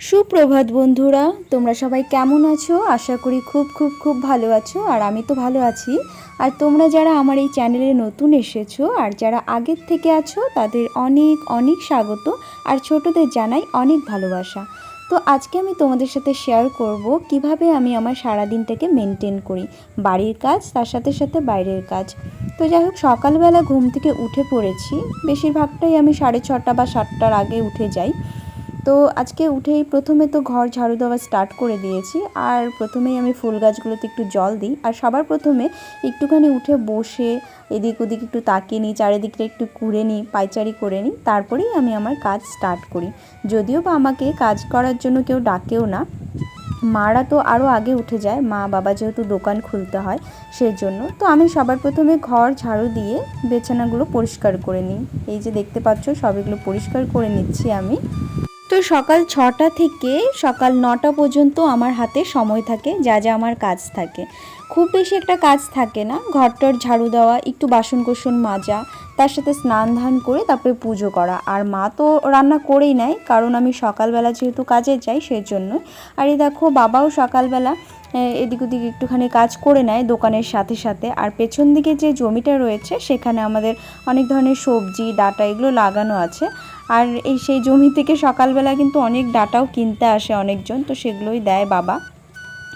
সুপ্রভাত বন্ধুরা, তোমরা সবাই কেমন আছো? আশা করি খুব খুব খুব ভালো আছো, আর আমি তো ভালো আছি। আর তোমরা যারা আমার এই চ্যানেলে নতুন এসেছ, আর যারা আগের থেকে আছো, তাদের অনেক অনেক স্বাগত, আর ছোটদের জানাই অনেক ভালোবাসা। তো আজকে আমি তোমাদের সাথে শেয়ার করব কীভাবে আমি আমার সারাদিনটাকে মেনটেন করি। বাড়ির কাজ, তার সাথে সাথে বাইরের কাজ। তো যাই হোক, সকালবেলা ঘুম থেকে উঠে পড়েছি। বেশিরভাগটাই আমি সাড়ে ছটা বা সাতটার আগে উঠে যাই। তো আজকে উঠেই প্রথমে তো ঘর ঝাড়ু দেওয়া স্টার্ট করে দিয়েছি, আর প্রথমেই আমি ফুল গাছগুলোতে একটু জল দিই, আর সবার প্রথমে একটুখানি উঠে বসে এদিক ওদিক একটু তাকিয়ে নিই, চারিদিকটা একটু ঘুরে নিই পাইচারি করে নিই, তারপরেই আমি আমার কাজ স্টার্ট করি। যদিও বা আমাকে কাজ করার জন্য কেউ ডাকেও না, মারা তো আরও আগে উঠে যায়, মা বাবা যেহেতু দোকান খুলতে হয় সেই জন্য তো আমি সবার প্রথমে ঘর ঝাড়ু দিয়ে বেছানাগুলো পরিষ্কার করে নিই। এই যে দেখতে পাচ্ছ সব এগুলো পরিষ্কার করে নিচ্ছি আমি। তো সকাল ছটা থেকে সকাল নটা পর্যন্ত আমার হাতে সময় থাকে, যা যা আমার কাজ থাকে। খুব বেশি একটা কাজ থাকে না। ঘরটর ঝাড়ু দেওয়া, একটু বাসন কোসন মাজা, তার সাথে স্নান ধান করে তারপরে পুজো করা। আর মা তো রান্না করেই নেয়, কারণ আমি সকালবেলা যেহেতু কাজে যাই সেই জন্য আর এই দেখো, বাবাও সকালবেলা এদিক ওদিক একটুখানি কাজ করে নেয় দোকানের সাথে সাথে। আর পেছন দিকে যে জমিটা রয়েছে, সেখানে আমাদের অনেক ধরনের সবজি, ডাটা এগুলো লাগানো আছে। আর এই সেই জমি থেকে সকালবেলা কিন্তু অনেক ডাটাও কিনতে আসে অনেকজন, তো সেগুলোই দেয় বাবা।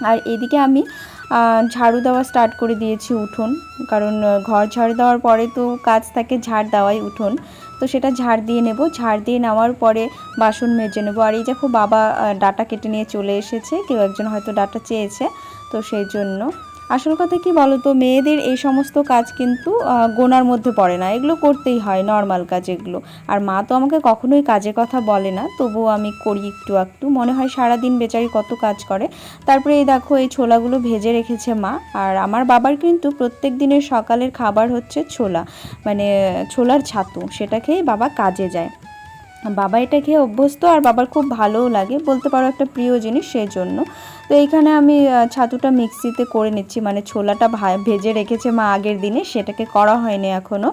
আর এদিকে আমি ঝাড়ু দেওয়া স্টার্ট করে দিয়েছি উঠোন, কারণ ঘর ঝাড়ু দেওয়ার পরে তো কাজ থাকে ঝাড় দেওয়াই উঠোন। তো সেটা ঝাড় দিয়ে নেব, ঝাড় দিয়ে নেওয়ার পরে বাসন মেজে নেব। আর এই দেখো বাবা ডাটা কেটে নিয়ে চলে এসেছে, কেউ একজন হয়তো ডাটা চেয়েছে, তো সেই জন্য। আসল কথা কি বলো তো মেয়েদের এই সমস্ত কাজ কিন্তু গোনার মধ্যে পড়ে না। এগুলো করতেই হয় নর্মাল কাজ এগুলো। আর মা তো আমাকে কখনোই কাজের কথা বলে না, তবুও আমি করি একটু একটু। মনে হয় সারাদিন বেচারি কত কাজ করে। তারপরে এই দেখো, এই ছোলাগুলো ভেজে রেখেছে মা। আর আমার বাবার কিন্তু প্রত্যেক দিনের সকালের খাবার হচ্ছে ছোলা মানে ছোলার ছাতু। সেটা খেয়েই বাবা কাজে যায়। বাবা এটা খেয়ে অভ্যস্ত আর বাবার খুব ভালোও লাগে, বলতে পারো একটা প্রিয় জিনিস সেই জন্য তো এইখানে আমি ছাতুটা মিক্সিতে করে নিচ্ছি মানে ছোলাটা ভেজে রেখেছে মা আগের দিনে, সেটাকে করা হয়নি এখনও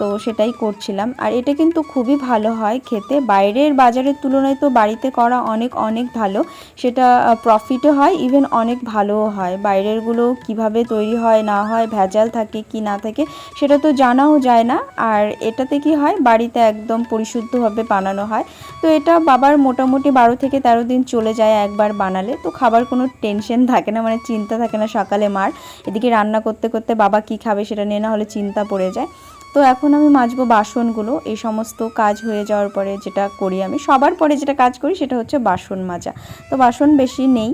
তো সেটাই করছিলাম। আর এটা কিন্তু খুবই ভালো হয় খেতে। বাইরের বাজারের তুলনায় তো বাড়িতে করা অনেক অনেক ভালো। সেটা প্রফিটও হয় ইভেন অনেক ভালোও হয়। বাইরেরগুলো কীভাবে তৈরি হয়, না হয়, ভেজাল থাকে কি না থাকে, সেটা তো জানাও যায় না। আর এটাতে কি হয়, বাড়িতে একদম পরিশুদ্ধভাবে বানানো হয়। তো এটা বাবার মোটামুটি বারো থেকে তেরো দিন চলে যায় একবার বানালে। তো খাবার কোনো টেনশন থাকে না মানে চিন্তা থাকে না সকালে মার। এদিকে রান্না করতে করতে বাবা কি খাবে সেটা নিয়ে না হলে চিন্তা পড়ে যায়। তো এখন আমি মাজবো বাসনগুলো। এই সমস্ত কাজ হয়ে যাওয়ার পরে যেটা করি আমি, সবার পরে যেটা কাজ করি সেটা হচ্ছে বাসন মাজা। তো বাসন বেশি নেই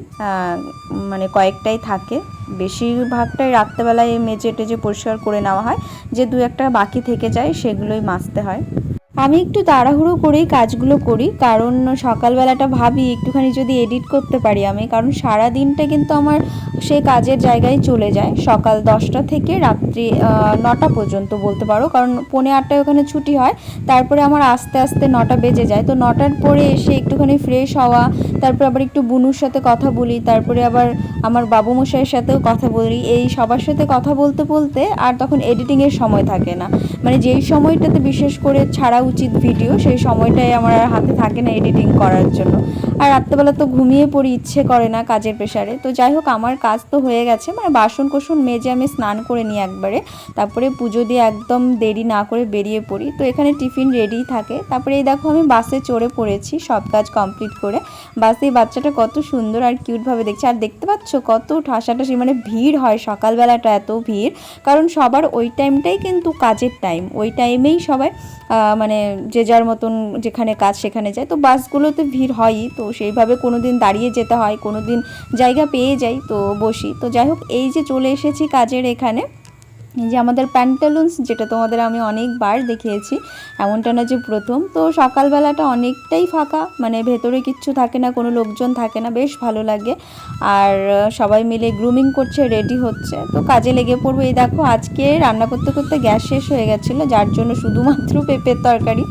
মানে কয়েকটাই থাকে। বেশিরভাগটাই রাত্রেবেলায় মেজে টেজে পরিষ্কার করে নেওয়া হয়। যে দু একটা বাকি থেকে যায় সেগুলোই মাজতে হয়। আমি একটু তাড়াহুড়ো করেই কাজগুলো করি, কারণ সকালবেলাটা ভাবি একটুখানি যদি এডিট করতে পারি আমি, কারণ সারা দিনটা কিন্তু আমার সে কাজের জায়গায় চলে যায়। সকাল দশটা থেকে রাত্রি নটা পর্যন্ত বলতে পারো, কারণ পৌনে আটটায় ওখানে ছুটি হয়, তারপরে আমার আস্তে আস্তে নটা বেজে যায়। তো নটার পরে এসে একটুখানি ফ্রেশ হওয়া, তারপরে আবার একটু বুনুর সাথে কথা বলি, তারপরে আবার আমার বাবু মশাইয়ের সাথেও কথা বলি। এই সবার সাথে কথা বলতে বলতে আর তখন এডিটিংয়ের সময় থাকে না। মানে যেই সময়টাতে বিশেষ করে ছাড়া উচিত ভিডিও, সেই সময়টাই আমার আর হাতে থাকে না এডিটিং করার জন্য। আর রাত্রেবেলা তো ঘুমিয়ে পড়ি, ইচ্ছে করে না কাজের প্রেশারে তো যাই হোক, আমার কাজ তো হয়ে গেছে মানে বাসন কোসন মেজে আমি স্নান করে নিই একবারে। তারপরে পুজো দিয়ে একদম দেরি না করে বেরিয়ে পড়ি। তো এখানে টিফিন রেডি থাকে। তারপরে এই দেখো, আমি বাসে চড়ে পড়েছি, সব কাজ কমপ্লিট করে। বাসে বাচ্চাটা কত সুন্দর আর কিউটভাবে দেখছে। আর দেখতে পাচ্ছ কত ঠাসাঠাসি মানে ভিড় হয় সকালবেলাটা এত ভিড়। কারণ সবার ওই টাইমটাই কিন্তু কাজের টাইম ওই টাইমেই সবাই মানে যে যার মতন যেখানে কাজ সেখানে যায়। তো বাসগুলোতে ভিড় হয়ই, তো সেইভাবে কোনো দিন দাঁড়িয়ে যেতে হয় কোনো দিন জায়গা পেয়ে যাই, তো বসি। তো যাই হোক, এই যে চলে এসেছি কাজের এখানে। যে আমাদের প্যান্টালুন্স যেটা তোমাদের আমি অনেকবার দেখিয়েছি, এমনটা না যে প্রথম। তো সকালবেলাটা অনেকটাই ফাঁকা মানে ভেতরে কিচ্ছু থাকে না, কোনো লোকজন থাকে না, বেশ ভালো লাগে। আর সবাই মিলে গ্রুমিং করছে রেডি হচ্ছে। তো কাজে লেগে পড়ব। এই দেখো, আজকে রান্না করতে করতে গ্যাস শেষ হয়ে গেছিল, যার জন্য শুধুমাত্র পেঁপের তরকারি।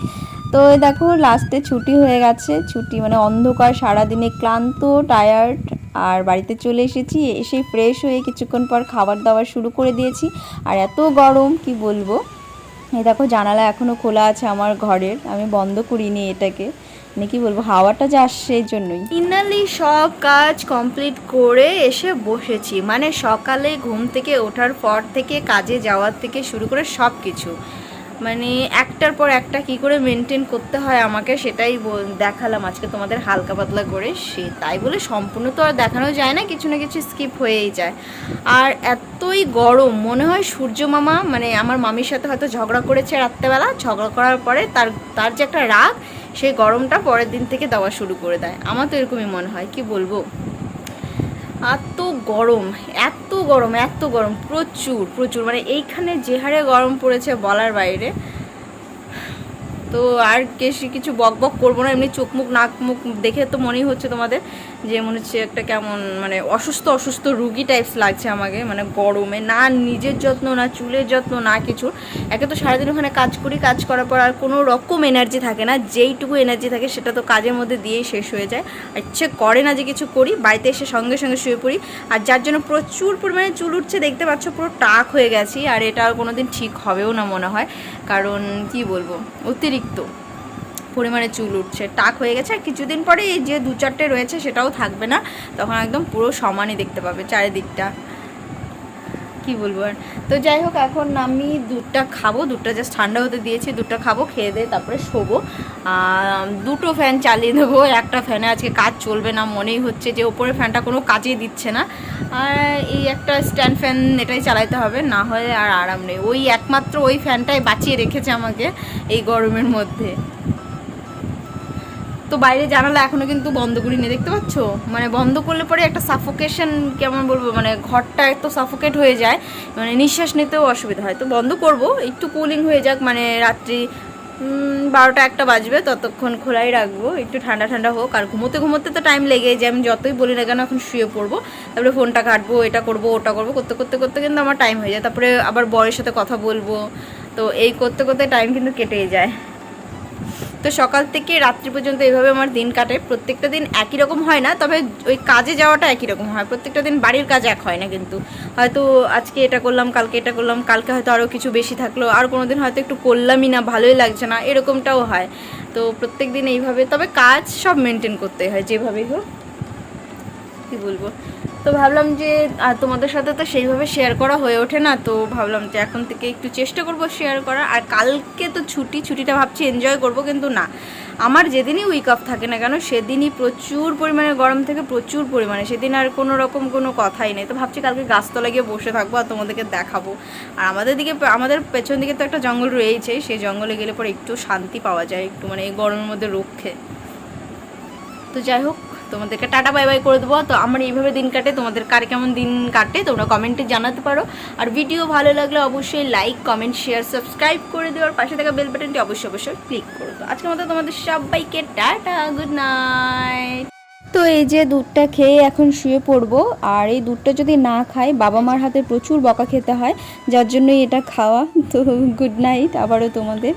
তো দেখো লাস্টে ছুটি হয়ে গেছে। ছুটি মানে অন্ধকার, সারাদিনে ক্লান্ত টায়ার্ড আর বাড়িতে চলে এসেছি, এসে ফ্রেশ হয়ে কিছুক্ষণ পর খাবার দাবার শুরু করে দিয়েছি। আর এত গরম, কি বলব? এই দেখো, জানালা এখনও খোলা আছে আমার ঘরের, আমি বন্ধ করিনি এটাকে। মানে কি বলব, হাওয়াটা যে আসছে এই জন্যই। ফাইনালি সব কাজ কমপ্লিট করে এসে বসেছি। মানে সকালে ঘুম থেকে ওঠার পর থেকে, কাজে যাওয়ার থেকে শুরু করে সব কিছু মানে একটার পর একটা কি করে মেনটেন করতে হয় আমাকে সেটাই দেখালাম। আজকে তোমাদের হালকা পাতলা করে সে, তাই বলে সম্পূর্ণ তো আর দেখানো যায় না, কিছু না কিছু স্কিপ হয়েই যায়। আর এতই গরম, মনে হয় সূর্য মামা মানে আমার মামির সাথে হয়তো ঝগড়া করেছে রাত্রেবেলা, ঝগড়া করার পরে তার তার যে একটা রাগ, সেই গরমটা পরের দিন থেকে দেওয়া শুরু করে দেয়। আমার তো এরকমই মনে হয়, কি বলব? এত গরম এত গরম এত গরম, প্রচুর প্রচুর। মানে এইখানে যে হারে গরম পড়েছে বলার বাইরে। তো আর বেশি কিছু বক বক করব না, এমনি চোখ মুখ, নাক মুখ দেখে তো মনেই হচ্ছে তোমাদের। যে মনে হচ্ছে একটা কেমন মানে অসুস্থ অসুস্থ রুগী টাইপস লাগছে আমাকে মানে গরমে, না নিজের যত্ন, না চুলের যত্ন, না কিছু। একে তো সারাদিন ওখানে কাজ করি, কাজ করার পর আর কোনো রকম এনার্জি থাকে না, যেইটুকু এনার্জি থাকে সেটা তো কাজের মধ্যে দিয়েই শেষ হয়ে যায়। ইচ্ছে করে না যে কিছু করি, বাড়িতে এসে সঙ্গে সঙ্গে শুয়ে পড়ি। আর যার জন্য প্রচুর পরিমাণে চুল উঠছে, দেখতে পাচ্ছ পুরো টাক হয়ে গেছি, আর এটা আর কোনো দিন ঠিক হবেও না মনে হয়। কারণ কি বলব, অতিরিক্ত। পরিমাণে চুল উঠছে, টাক হয়ে গেছে। আর কিছুদিন পরে এই যে দু চারটে রয়েছে সেটাও থাকবে না। তখন একদম পুরো সমানই দেখতে পাবে চারিদিকটা। কি বলব আর? তো যাই হোক, এখন আমি দুধটা খাব। দুধটা জাস্ট ঠান্ডা হতে দিয়েছি। দুধটা খাব, খেয়ে দিয়ে তারপরে শোবো। দুটো ফ্যান চালিয়ে দেবো। একটা ফ্যানে আজকে কাজ চলবে না, মনেই হচ্ছে যে ওপরে ফ্যানটা কোনো কাজেই দিচ্ছে না। আর এই একটা স্ট্যান্ড ফ্যান এটাই চালাইতে হবে, না হলে আর আরাম নেই। ওই একমাত্র ওই ফ্যানটাই বাঁচিয়ে রেখেছে আমাকে এই গরমের মধ্যে। তো বাইরে জানালা এখনও কিন্তু বন্ধ করিনি, দেখতে পাচ্ছ? মানে বন্ধ করলে পরে একটা সাফোকেশন কেমন বলব মানে ঘরটা এত সাফোকেট হয়ে যায় মানে নিঃশ্বাস নিতেও অসুবিধা হয়। তো বন্ধ করব, একটু কুলিং হয়ে যাক মানে রাত্রি বারোটা একটা বাজবে, ততক্ষণ খোলাই রাখব, একটু ঠান্ডা ঠান্ডা হোক, আর ঘুমোতে ঘুমোতে তো টাইম লেগেই যায়, আমি যতই বলি না কেন এখন শুয়ে পড়ব, তারপরে ফোনটা কাটবো, এটা করব, ওটা করব, করতে করতে করতে কিন্তু আমার টাইম হয়ে যায়, তারপরে আবার বরের সাথে কথা বলব, তো এই করতে করতে টাইম কিন্তু কেটেই যায়। তো সকাল থেকে রাত্রি পর্যন্ত এইভাবে আমার দিন কাটে প্রত্যেকটা দিন একই রকম হয় না, তবে ওই কাজে যাওয়াটা একই রকম হয়। প্রত্যেকটা দিন বাড়ির কাজ এক হয় না কিন্তু। হয়তো আজকে এটা করলাম, কালকে এটা করলাম, কালকে হয়তো আরও কিছু বেশি থাকল, আর কোনো দিন হয়তো একটু করলামই না, ভালোই লাগছে না, এরকমটাও হয়। তো প্রত্যেক দিন এইভাবে, তবে কাজ সব মেনটেন করতে হয়, যেভাবেই হোক। কী বলব? তো ভাবলাম যে তোমাদের সাথে তো সেইভাবে শেয়ার করা হয়ে ওঠে না, তো ভাবলাম যে এখন থেকে একটু চেষ্টা করব শেয়ার করার। আর কালকে তো ছুটি, ছুটিটা ভাবছি এনজয় করব, কিন্তু না। আমার যেদিনই উইক অফ থাকে না কেন, সেদিনই প্রচুর পরিমাণে, গরম থেকে প্রচুর পরিমাণে, সেদিন আর কোনো রকম কোনো কথাই নেই। তো ভাবছি কালকে গাছতলা গিয়ে বসে থাকব আর তোমাদেরকে দেখাবো। আর আমাদের দিকে, আমাদের পেছন দিকে তো একটা জঙ্গল রয়েছেই সেই জঙ্গলে গেলে পরে একটু শান্তি পাওয়া যায়, একটু মানে এই গরমের মধ্যে রক্ষে। তো যাই হোক তোমাদেরকে টাটা, বাই বাই করে দেবো। তো আমার এইভাবে দিন কাটে, তোমাদের কার কেমন দিন কাটে, তোমরা কমেন্টে জানাতে পারো। আর ভিডিও ভালো লাগলে অবশ্যই লাইক কমেন্ট শেয়ার সাবস্ক্রাইব করে দিও। আর পাশে থাকা বেল বাটনটি অবশ্যই অবশ্যই ক্লিক করে দেবো আজকের মতো তোমাদের সবাইকে টাটা গুড নাইট তো এই যে দুধটা খেয়ে এখন শুয়ে পড়ব, আর এই দুধটা যদি না খাই, বাবা মার হাতে প্রচুর বকা খেতে হয়, যার জন্যই এটা খাওয়া। তো গুড নাইট আবারও তোমাদের।